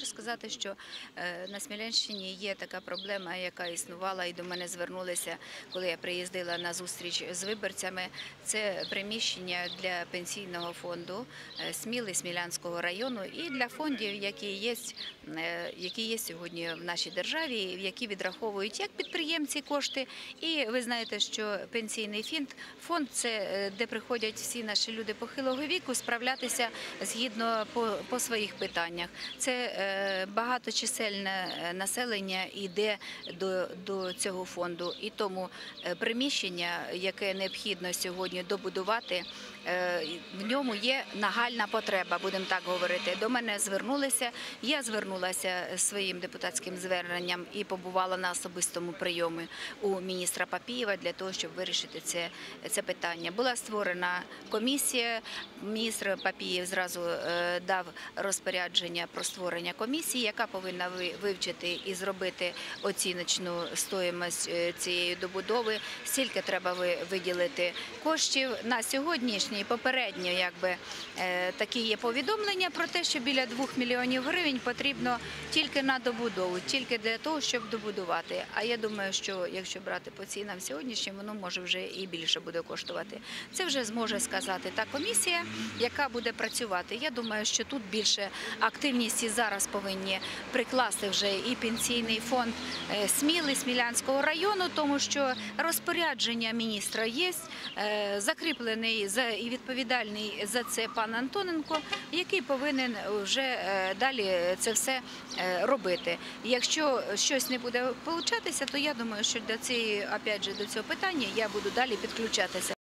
хочу сказати, що е, на Смілянщині є така проблема, яка існувала, і до мене звернулися, коли я приїздила на зустріч з виборцями. Це приміщення для пенсійного фонду е, Сміли Смілянського району і для фондів, які є, е, які є сьогодні в нашій державі, які відраховують як підприємці кошти. І ви знаєте, що пенсійний фонд фонд це де приходять всі наші люди похилого віку справлятися згідно по, по своїх питаннях. Це багаточисельне е, населення йде до, до цього фонду, і тому е, приміщення, яке необхідно сьогодні добудувати, в ньому є нагальна потреба, будемо так говорити. До мене звернулися. Я звернулася своїм депутатським зверненням і побувала на особистому прийомі у міністра Папієва для того, щоб вирішити це, це питання. Була створена комісія. Міністр Папієв зразу е, дав розпорядження про створення комісії, яка повинна ви- вивчити і зробити оціночну стоїмость е, цієї добудови. Скільки треба ви- виділити коштів на сьогоднішній попередньо, якби е, такі є повідомлення про те, що біля 2 мільйонів гривень потрібно тільки на добудову, тільки для того, щоб добудувати. А я думаю, що якщо брати по цінам сьогоднішнім, воно може вже і більше буде коштувати. Це вже зможе сказати та комісія, яка буде працювати. Я думаю, що тут більше активність і зараз повинні прикласти вже і пенсійний фонд е, Сміли Смілянського району, тому що розпорядження міністра є е, закріплений за і відповідальний за це пан Антоненко, який повинен вже е, далі це все е, робити. Якщо щось не буде получатися, то я думаю, що до цієї опять же до цього питання я буду далі підключатися.